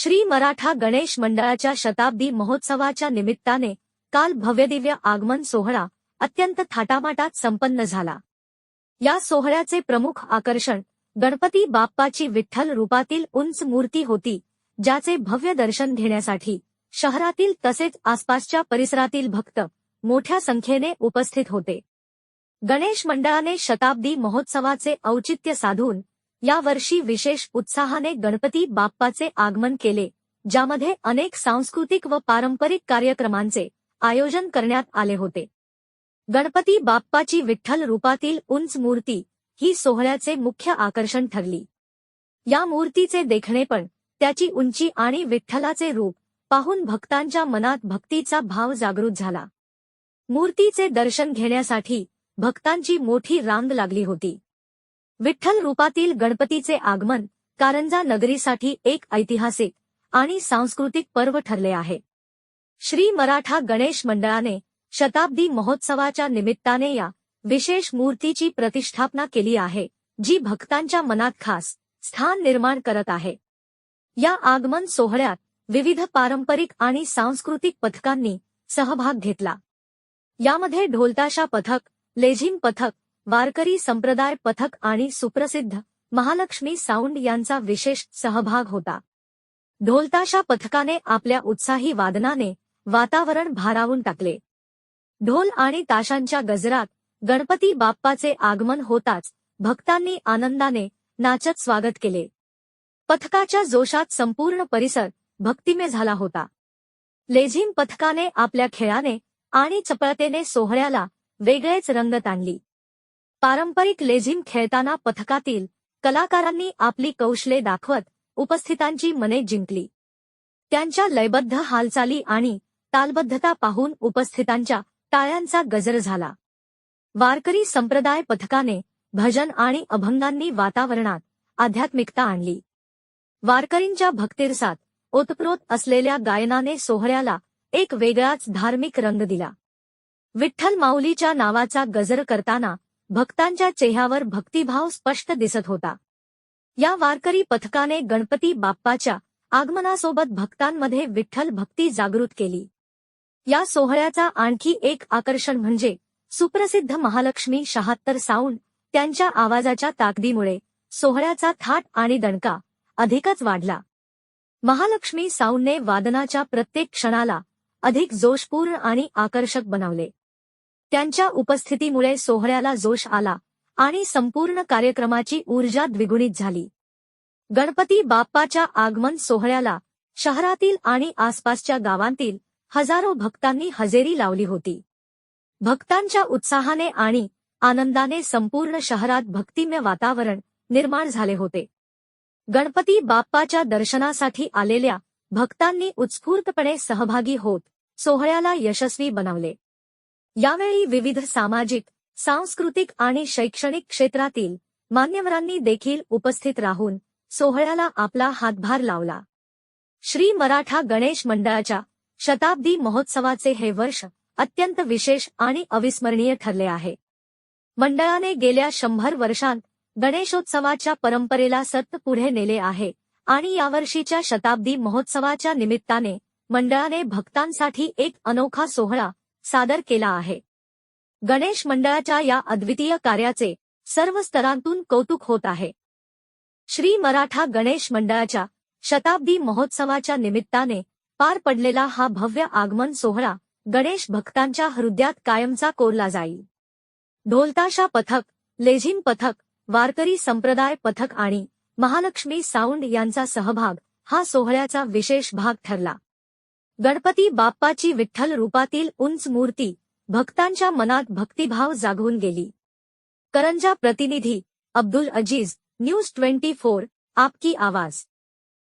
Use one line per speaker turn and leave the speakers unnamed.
श्री मराठा गणेश मंडळाच्या शताब्दी महोत्सवाच्या निमित्ताने काल भव्यदिव्य आगमन सोहळा अत्यंत थाटामाटात संपन्न झाला. या सोहळ्याचे प्रमुख आकर्षण गणपती बाप्पाची विठ्ठल रूपातील उंच मूर्ती होती ज्याचे भव्य दर्शन घेण्यासाठी शहरातील तसेच आसपासच्या परिसरातील भक्त मोठ्या संख्येने उपस्थित होते. गणेश मंडळाने शताब्दी महोत्सवाचे औचित्य साधून यावर्षी विशेष उत्साहाने गणपती बाप्पाचे आगमन केले ज्यामध्ये अनेक सांस्कृतिक व पारंपरिक कार्यक्रमांचे आयोजन करण्यात आले होते. गणपती बाप्पाची विठ्ठल रूपातील उंच मूर्ती ही सोहळ्याचे मुख्य आकर्षण ठरली. या मूर्तीचे देखणेपण त्याची उंची आणि विठ्ठलाचे रूप पाहून भक्तांच्या मनात भक्तीचा भाव जागृत झाला. मूर्तीचे दर्शन घेण्यासाठी भक्तांची मोठी रांग लागली होती. विठ्ठल रूपातील गणपतीचे आगमन कारंजा नगरीसाठी एक ऐतिहासिक आणि सांस्कृतिक पर्व ठरले आहे. श्री मराठा गणेश मंडळाने शताब्दी महोत्सवाच्या निमित्ताने या विशेष मूर्तीची प्रतिष्ठापना केली आहे जी भक्तांच्या मनात खास स्थान निर्माण करत आहे. या आगमन सोहळ्यात विविध पारंपरिक आणि सांस्कृतिक पथकांनी सहभाग घेतला. यामध्ये ढोलताशा पथक लेझिम पथक वारकरी संप्रदाय पथक आणि सुप्रसिद्ध महालक्ष्मी साऊंड यांचा विशेष सहभाग होता. ढोलताशा पथकाने आपल्या उत्साही वादनाने वातावरण भारावून टाकले. ढोल आणि ताशांच्या गजरात गणपती बाप्पाचे आगमन होताच भक्तांनी आनंदाने नाचत स्वागत केले. पथकाच्या जोशात संपूर्ण परिसर भक्तिमय झाला होता. लेझिम पथकाने आपल्या खेळाने आणि चपळतेने सोहळ्याला वेगळेच रंगत आणली. पारंपरिक लेझिम खेळताना पथकातील कलाकारांनी आपली कौशले दाखवत उपस्थितांची मने जिंकली. त्यांच्या लयबद्ध हालचाली आणि तालबद्धता पाहून उपस्थितांच्या टाळ्यांचा गजर झाला. वारकरी संप्रदाय पथकाने भजन आणि अभंगांनी वातावरणात आध्यात्मिकता आणली. वारकरींच्या भक्तिरसात ओतप्रोत असलेल्या गायनाने सोहळ्याला एक वेगळाच धार्मिक रंग दिला. विठ्ठल माऊलीच्या नावाचा गजर करताना भक्तांच्या चेहऱ्यावर भक्तिभाव स्पष्ट दिसत होता. या वारकरी पथकाने गणपती बाप्पाच्या आगमनासोबत भक्तांमध्ये विठ्ठल भक्ती जागृत केली. या सोहळ्याचा आणखी एक आकर्षण म्हणजे सुप्रसिद्ध महालक्ष्मी शहात्तर साऊंड त्यांच्या आवाजाच्या ताकदीमुळे सोहळ्याचा थाट आणि दणका अधिकच वाढला. महालक्ष्मी साऊंडने वादनाच्या प्रत्येक क्षणाला अधिक जोशपूर्ण आणि आकर्षक बनवले. त्यांच्या उपस्थितीमुळे सोहळ्याला जोश आला आणि संपूर्ण कार्यक्रमाची ऊर्जा द्विगुणित झाली. गणपती बाप्पाच्या आगमन सोहळ्याला शहरातील आणि आसपासच्या गावांतील हजारो भक्तांनी हजेरी लावली होती. भक्तांच्या उत्साहाने आणि आनंदाने संपूर्ण शहरात भक्तिमय वातावरण निर्माण झाले होते. गणपती बाप्पाच्या दर्शनासाठी आलेल्या भक्तांनी उत्स्फूर्तपणे सहभागी होत सोहळ्याला यशस्वी बनवले. यावेळी विविध सामाजिक सांस्कृतिक आणि शैक्षणिक क्षेत्रातील मान्यवरांनी देखील उपस्थित राहून सोहळ्याला आपला हातभार लावला. श्री मराठा गणेश मंडळाच्या शताब्दी महोत्सवाचे हे वर्ष अत्यंत विशेष आणि अविस्मरणीय ठरले आहे. मंडळाने गेल्या शंभर वर्षांत गणेशोत्सवाच्या परंपरेला सत्त पुढे नेले आहे आणि यावर्षीच्या शताब्दी महोत्सवाच्या निमित्ताने मंडळाने भक्तांसाठी एक अनोखा सोहळा सादर केला आहे. गणेश मंडळाच्या या अद्वितीय कार्याचे सर्व स्तरांतून कौतुक होत आहे. श्री मराठा गणेश मंडळाच्या शताब्दी महोत्सवाच्या निमित्ताने पार पडलेला हा भव्य आगमन सोहळा गणेश भक्तांच्या हृदयात कायमचा कोरला जाईल. ढोलताशा पथक लेझिम पथक वारकरी संप्रदाय पथक आणि महालक्ष्मी साऊंड यांचा सहभाग हा सोहळ्याचा विशेष भाग ठरला. गणपती बाप्पाची विठ्ठल रूपातील उंच मूर्ती भक्तांच्या मनात भक्तिभाव जागवून गेली. करंजा प्रतिनिधी Abdul Aziz news twenty four आपकी आवाज.